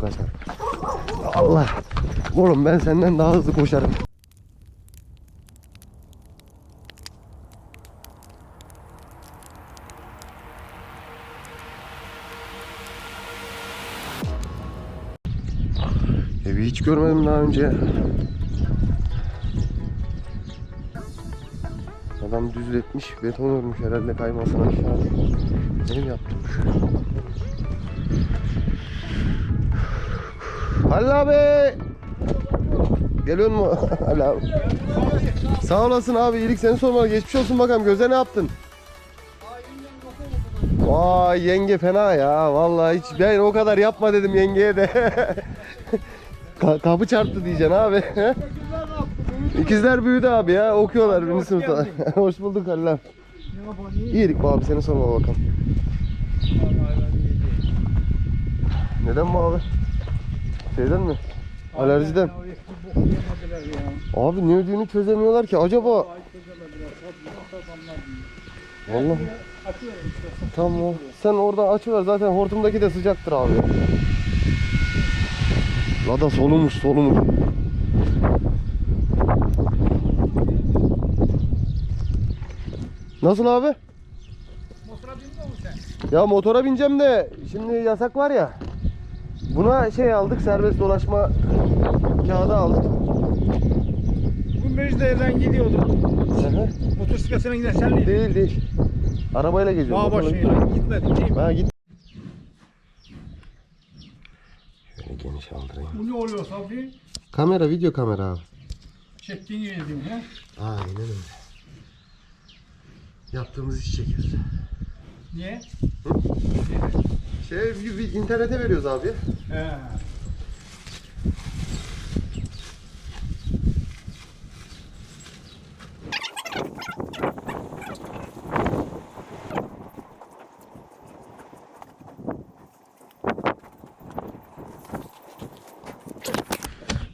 kaçar. Allah. Oğlum ben senden daha hızlı koşarım. Evi hiç görmedim daha önce. Adam düzletmiş, beton örmüş herhalde kaymasın aşağı. Benim yaptırmış. Halil abi! Geliyor mu? Halil abi. Sağ olasın abi, iyilik seni sormalı. Geçmiş olsun bakalım, göze ne yaptın? Vay yenge fena ya. Vallahi hiç ben o kadar yapma dedim yengeye de. Ka- kapı çarptı diyeceksin abi. İkizler büyüdü abi ya. Okuyorlar birinci sınıfta. Hoş bulduk Halil abi. İyilik abi seni sorma bakalım. Neden bu abi? Şeyden mi? Alerjiden. Abi ne ödüğünü çözemiyorlar ki. Acaba Vallahi. Tamam. Sen orada açıver zaten hortumdaki de sıcaktır abi. Lada solumuş solumuş. Nasıl abi? Motora bindin mi sen? Ya motora bineceğim de şimdi yasak var ya. Buna şey aldık serbest dolaşma kağıdı aldık. Bu Mecde'den gidiyordu. Hı hı. Motosikletine giden sen miydin? değil değil. Arabayla geziyorum. Dağ başıyla gitmedin değil mi? Ha git. Şöyle geniş aldırayım. Bu ne oluyor Sabri? Kamera, video kamera abi. Çektiğini yedim he? Aynen öyle. Yaptığımız işi çekiyoruz. Niye? Şey, bir, bir internete veriyoruz abi. He.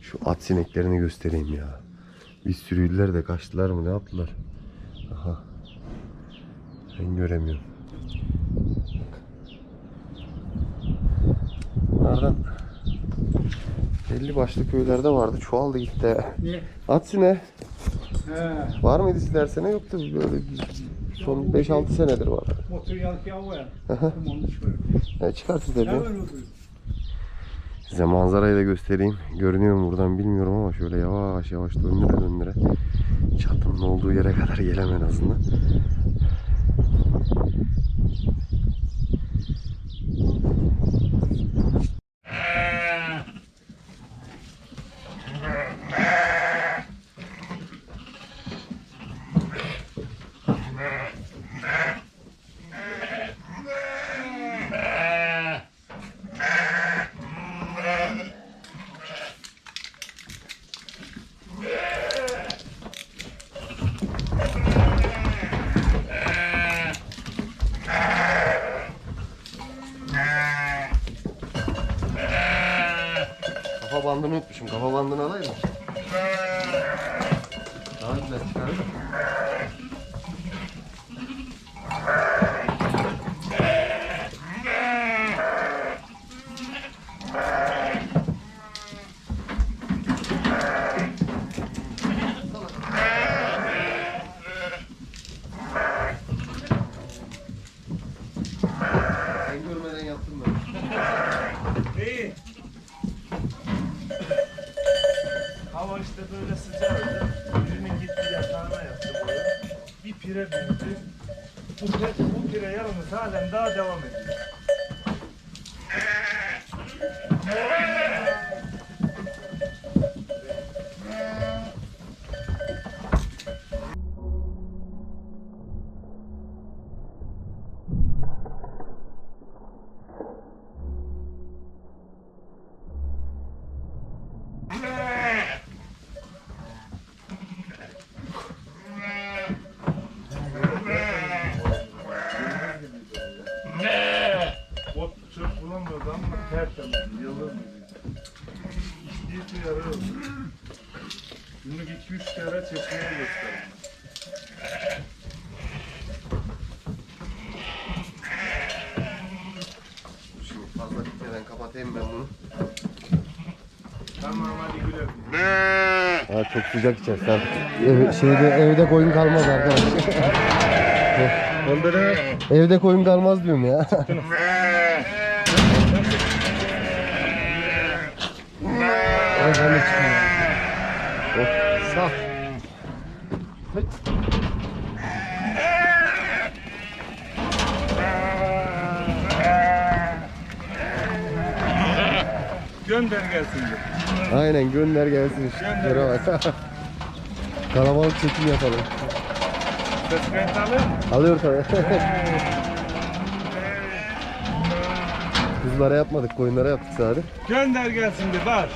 Şu at sineklerini göstereyim ya. Bir sürüydüler de kaçtılar mı ne yaptılar? Aha. Ben göremiyorum. Bunlardan belli başlı köylerde vardı. Çoğaldı gitti. Niye? At sine. He. Var mıydı sizler yoktu. Böyle son 5-6 senedir var. Motor yanık yağı ya. Çıkartır Ne oluyor? Size manzarayı da göstereyim. Görünüyor mu buradan bilmiyorum ama şöyle yavaş yavaş döndüre döndüre çatının olduğu yere kadar gelem en azından. Sıcak artık. Ev, şeyde, evde koyun kalmaz arkadaşlar. evde koyun kalmaz diyorum ya. Ay ben de çıkıyorum. Oh, sağ. Gönder gelsin. Aynen gönder gelsin. Gönder bak. Kalabalık çekim yapalım. Ses kayıt alıyor mu? Alıyor tabii. Kuzulara yapmadık, koyunlara yaptık sadece. Gönder gelsin de var.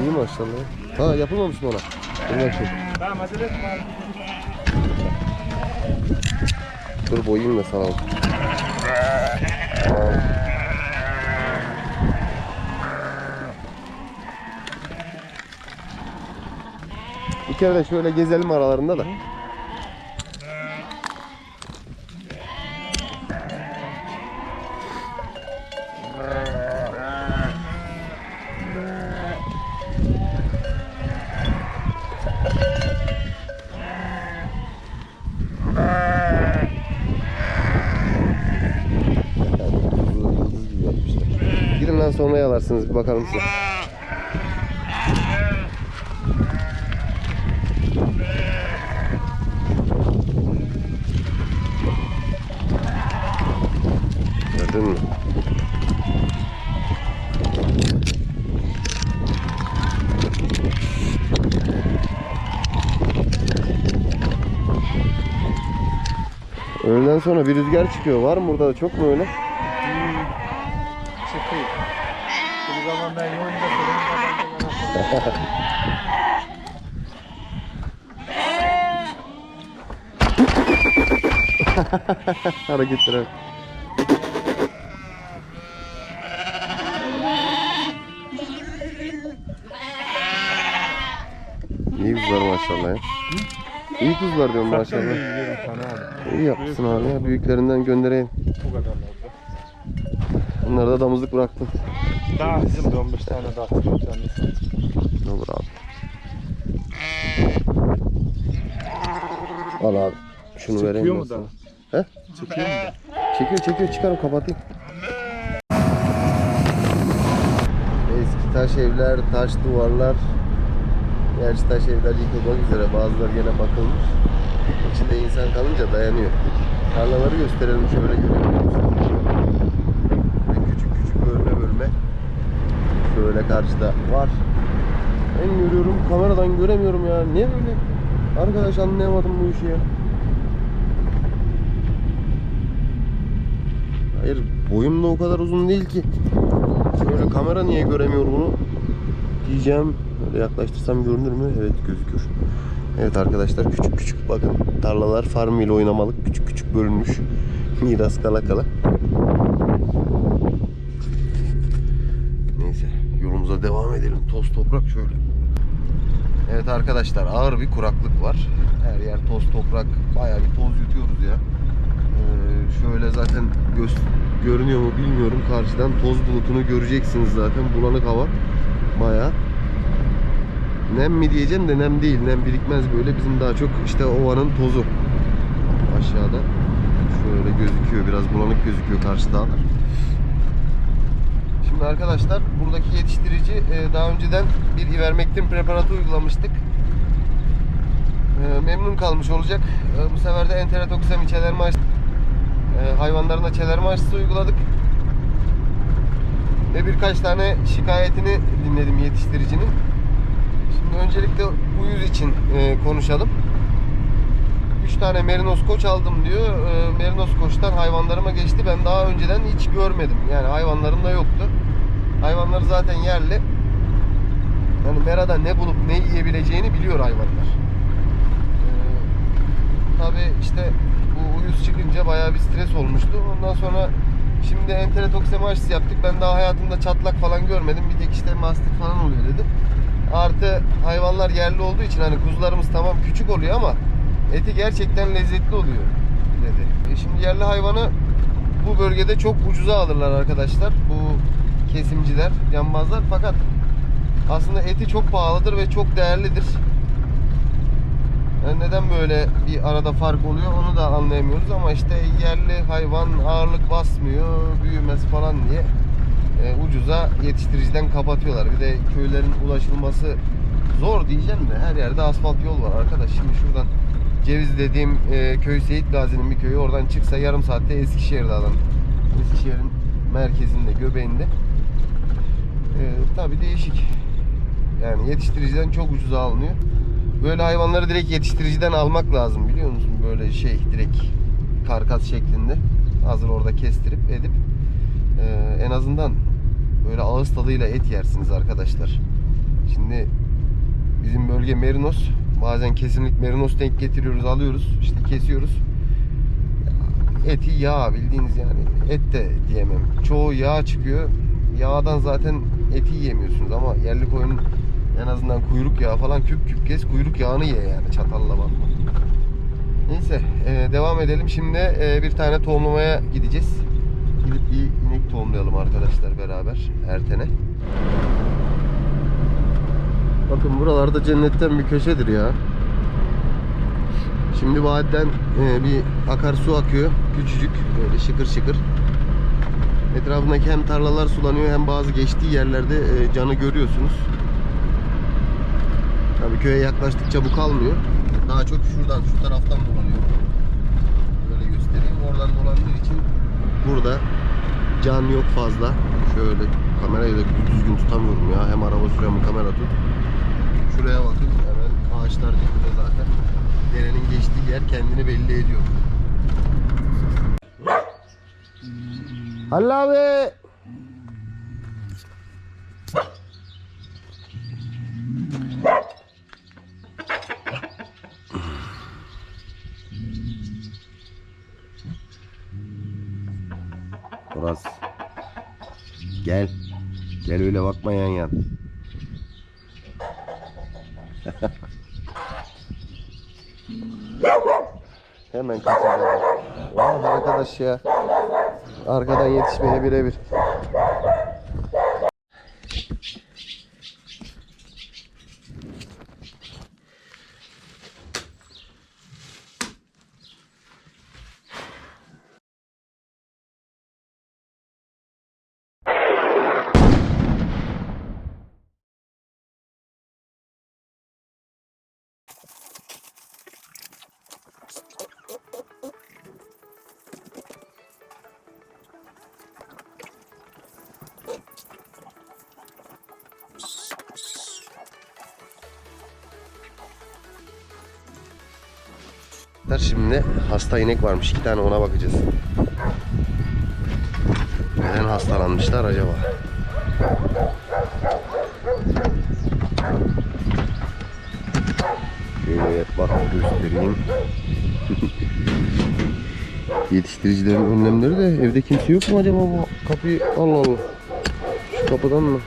İyi maşallah. Ha yapılmamış mı ona? Dur bakayım. Tamam acele etme abi. Dur boyayım da sana. Bir kere de şöyle gezelim aralarında da. Gidin lan sonra yalarsınız bir bakalım size. Gördün mü? Öğleden sonra bir rüzgar çıkıyor. Var mı burada da çok mu öyle? Çıkayım. Bu zaman ben yolda Hareketler bak. İyi kuzular maşallah ya. İyi kuzular diyorum maşallah. Sana. İyi yapmışsın abi ya. Büyüklerinden göndereyim. Bu kadar oldu. Bunları da damızlık bıraktım. Daha bizim de 15 tane daha sat. Ne olur abi. Al abi. Şunu vereyim Çekiyor ben mu sana. daha? He? Çekiyor mu da? Çekiyor çekiyor çıkarım kapatayım. Eski taş evler, taş duvarlar. Gerçi taş evler yıkılmak üzere bazıları gene bakılmış. İçinde insan kalınca dayanıyor. Tarlaları gösterelim şöyle görebiliyorsunuz. Ve küçük küçük bölme bölme. Şöyle karşıda var. Ben görüyorum kameradan göremiyorum ya. Niye böyle? Arkadaş anlayamadım bu işi ya. Hayır boyum da o kadar uzun değil ki. Böyle kamera niye göremiyor bunu? Diyeceğim. Böyle yaklaştırsam görünür mü? Evet gözükür. Evet arkadaşlar küçük küçük bakın tarlalar farm ile oynamalık küçük küçük bölünmüş. Miras kala kala. Neyse yolumuza devam edelim. Toz toprak şöyle. Evet arkadaşlar ağır bir kuraklık var. Her yer toz toprak. Bayağı bir toz yutuyoruz ya. Ee, şöyle zaten göz, görünüyor mu bilmiyorum. Karşıdan toz bulutunu göreceksiniz zaten. Bulanık hava. Bayağı. Nem mi diyeceğim de nem değil. Nem birikmez böyle. Bizim daha çok işte ovanın tozu. Aşağıda. Şöyle gözüküyor. Biraz bulanık gözüküyor karşı dağlar. Şimdi arkadaşlar buradaki yetiştirici e, daha önceden bir ivermektin preparatı uygulamıştık. E, Memnun kalmış olacak. E, Bu sefer de enterotoksem içelerme aşısı hayvanlarına çelerme aşısı uyguladık. Ve birkaç tane şikayetini dinledim yetiştiricinin. Şimdi öncelikle uyuz için e, konuşalım. 3 tane Merinos koç aldım diyor. E, Merinos koçtan hayvanlarıma geçti. Ben daha önceden hiç görmedim. Yani hayvanlarımda yoktu. Hayvanları zaten yerli. Yani merada ne bulup ne yiyebileceğini biliyor hayvanlar. E, Tabi işte bu uyuz çıkınca bayağı bir stres olmuştu. Ondan sonra şimdi enterotoksemi aşısı yaptık. Ben daha hayatımda çatlak falan görmedim. Bir tek işte mastik falan oluyor dedi. Artı hayvanlar yerli olduğu için hani kuzularımız tamam küçük oluyor ama eti gerçekten lezzetli oluyor dedi. E şimdi yerli hayvanı bu bölgede çok ucuza alırlar arkadaşlar. Bu kesimciler, cambazlar fakat aslında eti çok pahalıdır ve çok değerlidir. Yani neden böyle bir arada fark oluyor onu da anlayamıyoruz ama işte yerli hayvan ağırlık basmıyor, büyümez falan diye e, ucuza yetiştiriciden kapatıyorlar. Bir de köylerin ulaşılması zor diyeceğim de her yerde asfalt yol var arkadaş. Şimdi şuradan Ceviz dediğim e, köy Seyit Gazi'nin bir köyü oradan çıksa yarım saatte Eskişehir'de adam. Eskişehir'in merkezinde, göbeğinde. E, tabii değişik. Yani yetiştiriciden çok ucuza alınıyor. Böyle hayvanları direkt yetiştiriciden almak lazım biliyor musun? Böyle şey direkt karkas şeklinde. Hazır orada kestirip edip e, en azından böyle ağız tadıyla et yersiniz arkadaşlar. Şimdi bizim bölge merinos. Bazen kesimlik merinos denk getiriyoruz, alıyoruz. işte kesiyoruz. Eti yağ bildiğiniz yani. Et de diyemem. Çoğu yağ çıkıyor. Yağdan zaten eti yiyemiyorsunuz ama yerli koyunun en azından kuyruk yağı falan küp küp kes kuyruk yağını ye yani çatalla bakma. Neyse e, devam edelim. Şimdi e, bir tane tohumlamaya gideceğiz. Gidip bir inek tohumlayalım arkadaşlar beraber Erten'e. Bakın buralarda cennetten bir köşedir ya. Şimdi vadiden e, bir akarsu akıyor. Küçücük böyle şıkır şıkır. Etrafındaki hem tarlalar sulanıyor hem bazı geçtiği yerlerde e, canı görüyorsunuz. Tabii köye yaklaştıkça bu kalmıyor. Daha çok şuradan şu taraftan dolanıyor. Böyle göstereyim. Oradan dolandığı için burada can yok fazla. Şöyle kamerayı da düzgün tutamıyorum ya. Hem araba sürüyorum hem kamera tut. Şuraya bakın hemen ağaçlar dibinde zaten. Derenin geçtiği yer kendini belli ediyor. Halil abi. Orası. Gel. Gel öyle bakma yan yan. Hemen kaçacağım. Vay arkadaş ya. Arkadan yetişmeye birebir. Şimdi hasta inek varmış. iki tane ona bakacağız. Neden hastalanmışlar acaba? Şöyle bak göstereyim. Yetiştiricilerin önlemleri de evde kimse yok mu acaba bu kapıyı Allah Allah. Şu kapıdan mı?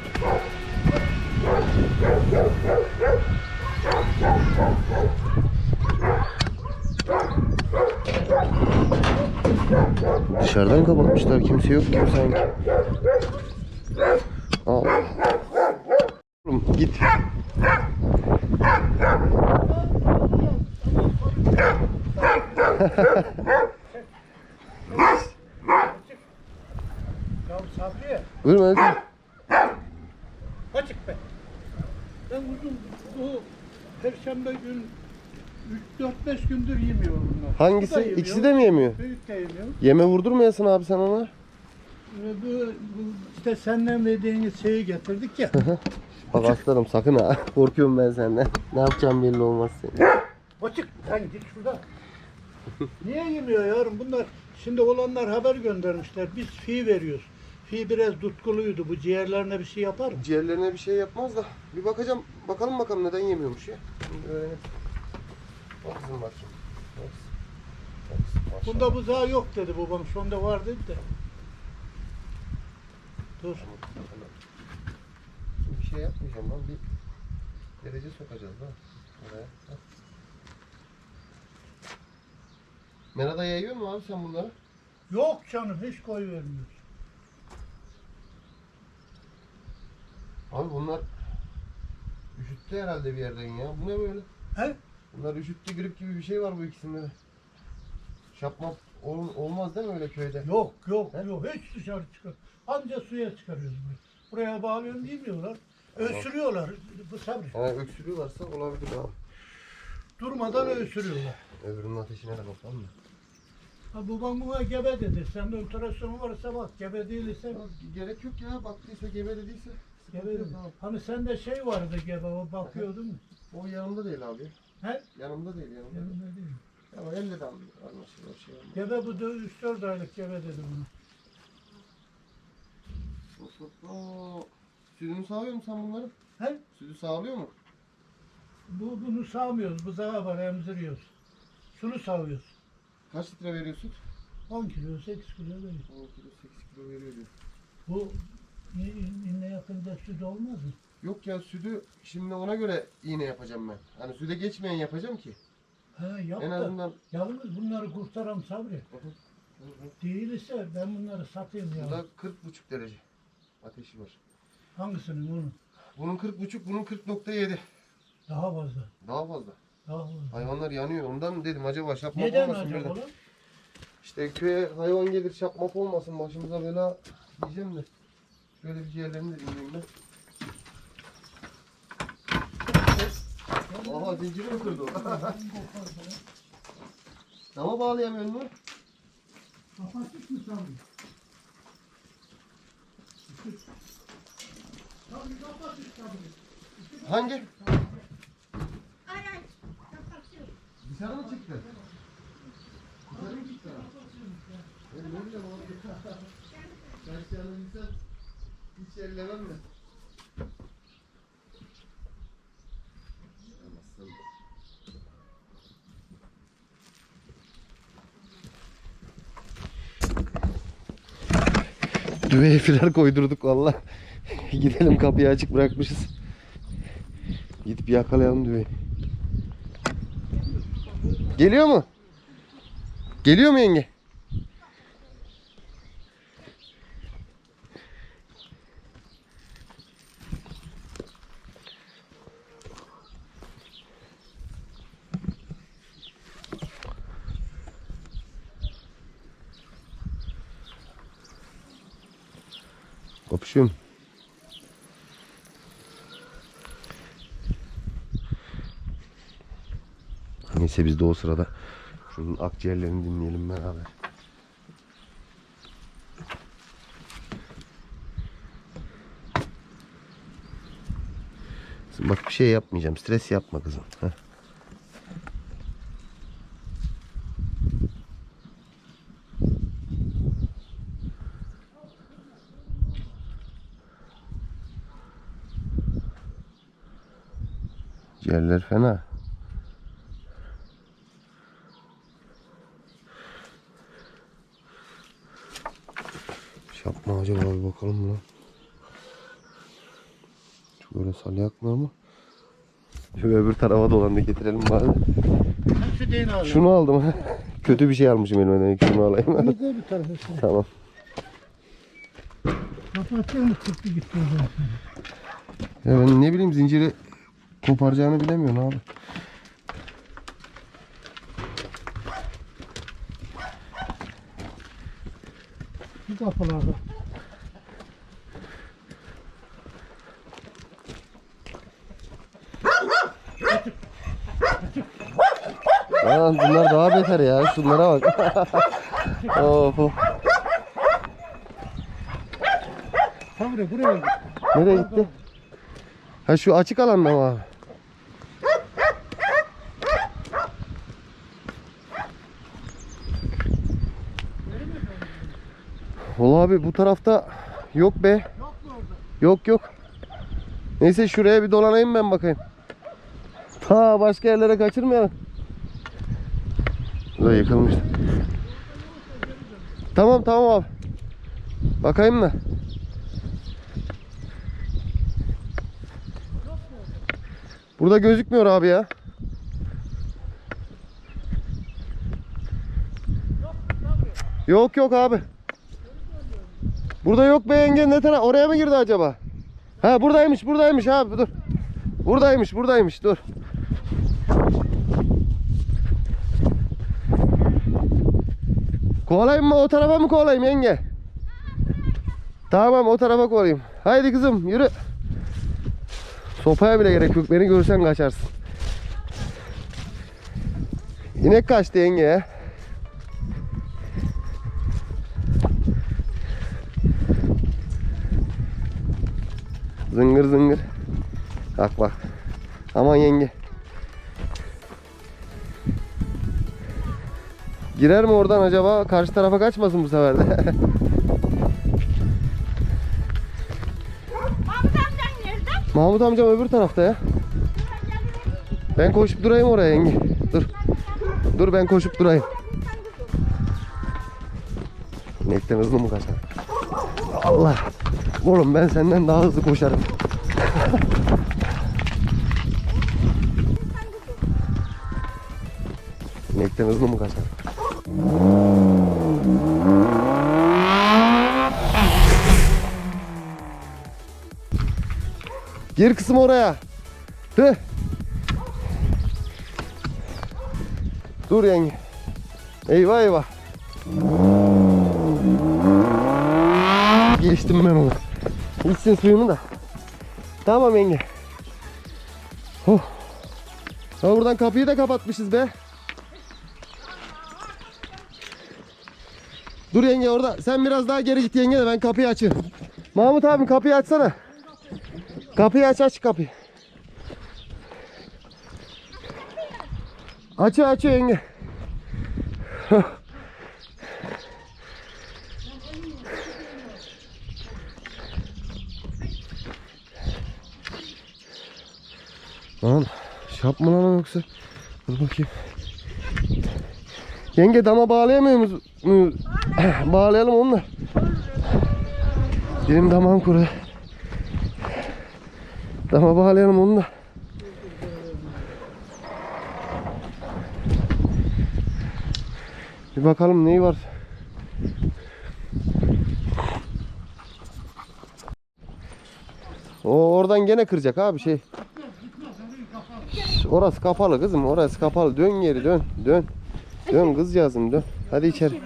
Dışarıdan kapatmışlar. Kimse yok gibi sanki. Al. Oğlum git. Buyurun Melih. açık be. Ben uzun bu perşembe gün 3-4-5 gündür yemiyor bunlar. Hangisi? İkisi de mi yemiyor? Yeme vurdurmayasın abi sen ona. Ve bu, bu işte senden verdiğiniz şeyi getirdik ya. Bak aslanım sakın ha. Korkuyorum ben senden. Ne yapacağım belli olmaz senin. Açık, sen git şuradan. Niye yemiyor yavrum? Bunlar şimdi olanlar haber göndermişler. Biz fi veriyoruz. Fi biraz tutkuluydu. Bu ciğerlerine bir şey yapar mı? Ciğerlerine bir şey yapmaz da. Bir bakacağım. Bakalım bakalım neden yemiyormuş ya. Şimdi öğrenelim. Bak kızım. Bak. Bunda buzağı yok dedi babam. Sonunda var dedi de. Dur. Şimdi bir şey yapmayacağım lan. Bir derece sokacağız lan. Oraya. Merada yayıyor mu abi sen bunları? Yok canım hiç koy vermiyoruz. Abi bunlar Üşüttü herhalde bir yerden ya. Bu ne böyle? He? Bunlar üşüttü grip gibi bir şey var bu ikisinde de. Şapmak ol- olmaz değil mi öyle köyde? Yok yok He? yok hiç dışarı çıkar. Anca suya çıkarıyoruz buraya. Buraya bağlıyorum demiyorlar. Öksürüyorlar. Bu sabri. Ha, öksürüyorlarsa olabilir abi. Durmadan öksürüyorlar. Öbürünün ateşine de bakalım da. Ha, babam buna gebe dedi. Sen de ultrasonu varsa bak gebe değilse Ya, Gerek yok ya baktıysa gebe dediyse. gebe abi. Hani sende şey vardı gebe o bakıyordun. O yanımda değil abi. He? Yanımda değil yanımda. Yanında değil. Ama elle de anlaşılır o şey olmaz. Gebe bu 3-4 aylık gebe dedi bunu. Hop. Sütünü sağlıyor musun sen bunları? He? Sütü sağlıyor mu? Bu, bunu sağmıyoruz. Buzağı var emziriyoruz. Şunu sağıyoruz. Kaç litre veriyor süt? 10 kilo 8 kilo veriyor. 10 kilo 8 kilo veriyor diyor. Bu i- inne yakında süt olmaz mı? Yok ya sütü şimdi ona göre iğne yapacağım ben. Hani süte geçmeyen yapacağım ki. Yap En da. azından Yalnız bunları kurtaram sabri. Değilse ben bunları satayım ya. burada 40,5 derece ateşi var. Hangisinin onun? Bunun 40,5 bunun 40.7. Daha fazla. Daha fazla. Daha fazla. Hayvanlar yanıyor. Ondan dedim acaba şapmak Neden olmasın acaba birden. lan? İşte köye hayvan gelir şapmak olmasın başımıza bela diyeceğim de. Şöyle bir ciğerlerini de dinleyeyim ben. Aha zinciri mi kırdı o? Dama bağlayamıyorsun mu? Kapattık mı sabri? Sabri kapattık sabri. Hangi? Araç. Dışarı mı çıktı? Dışarı mı çıktı? Ben ne bileyim abi. Ben dışarı gitsem hiç ellemem de. Düveye firar koydurduk valla. Gidelim kapıyı açık bırakmışız. Gidip yakalayalım düveyi. Geliyor mu? Geliyor mu yenge? Kopuşum. Neyse biz de o sırada şunun akciğerlerini dinleyelim beraber. Bak bir şey yapmayacağım. Stres yapma kızım. Heh. Ciğerler fena. Yapma acaba bir bakalım lan. Şu böyle salyak mı ama? Şu öbür tarafa dolandı getirelim bari. Şu alayım. Şunu aldım. Kötü bir şey almışım elime demek şunu alayım. Bir de bir tarafa şöyle. tamam. Kapatıyor mu çıktı gitti o zaman. Ya ben ne bileyim zinciri koparacağını bilemiyorum abi. Bu kapılarda. Lan bunlar daha beter ya. Şunlara bak. of of. Sabri buraya git. Nereye gitti? Ha şu açık alanda mı abi? Abi bu tarafta yok be. Yok mu orada? Yok yok. Neyse şuraya bir dolanayım ben bakayım. Ta başka yerlere kaçırmayalım. Burada yıkılmış. Tamam tamam abi. Bakayım da. Burada gözükmüyor abi ya. Yok yok abi. Burada yok be yenge ne taraf? Oraya mı girdi acaba? Ha buradaymış buradaymış abi dur. Buradaymış buradaymış dur. Kovalayayım mı o tarafa mı kovalayayım yenge? Tamam o tarafa kovalayayım. Haydi kızım yürü. Sopaya bile gerek yok. Beni görsen kaçarsın. İnek kaçtı yenge ya. Zıngır zıngır. Bak bak. Aman yenge. Girer mi oradan acaba? Karşı tarafa kaçmasın bu sefer de. Mahmut amcam öbür tarafta ya. Ben koşup durayım oraya yenge. Dur. Dur ben koşup durayım. İnekten hızlı mı kaçar? Allah. Oğlum ben senden daha hızlı koşarım. İnekten hızlı mı kaçar? Gir kısım oraya. Tüh. Dur yenge. Eyvah eyvah. Geçtim ben onu. İçsin suyunu da. Tamam yenge. Oh. Ha buradan kapıyı da kapatmışız be. Dur yenge orada. Sen biraz daha geri git yenge de ben kapıyı açayım. Mahmut abi kapıyı açsana. Kapıyı aç aç kapıyı. Açıyor açıyor yenge. Lan şap mı lan yoksa? Dur bakayım. Yenge dama bağlayamıyor muyuz? Bağlayalım onu da. Benim damağım kurudu. Dama bağlayalım onu da. Bir bakalım neyi var. O oradan gene kıracak abi şey. Orası kapalı kızım orası kapalı. Dön geri dön dön. Dön kız yazım dön. Hadi içeri.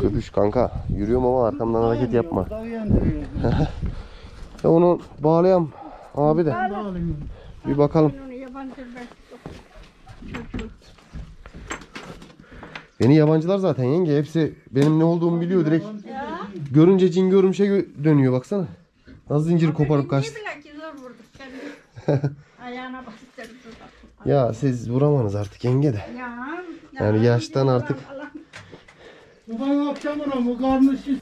Köpüş kanka. Yürüyorum ama arkamdan hareket yapma. Ya onu bağlayam abi de. Bir bakalım. Beni yabancılar zaten yenge. Hepsi benim ne olduğumu biliyor direkt. Görünce cin görümşe gö- dönüyor baksana. Nasıl zinciri koparıp kaçtı. Ne bileyim ki zor vurduk kendini. Ayağına bastırdı. Ya siz vuramanız artık yenge de. Ya. Yani yaştan artık Bu bana akşam ona bu karnı şiş.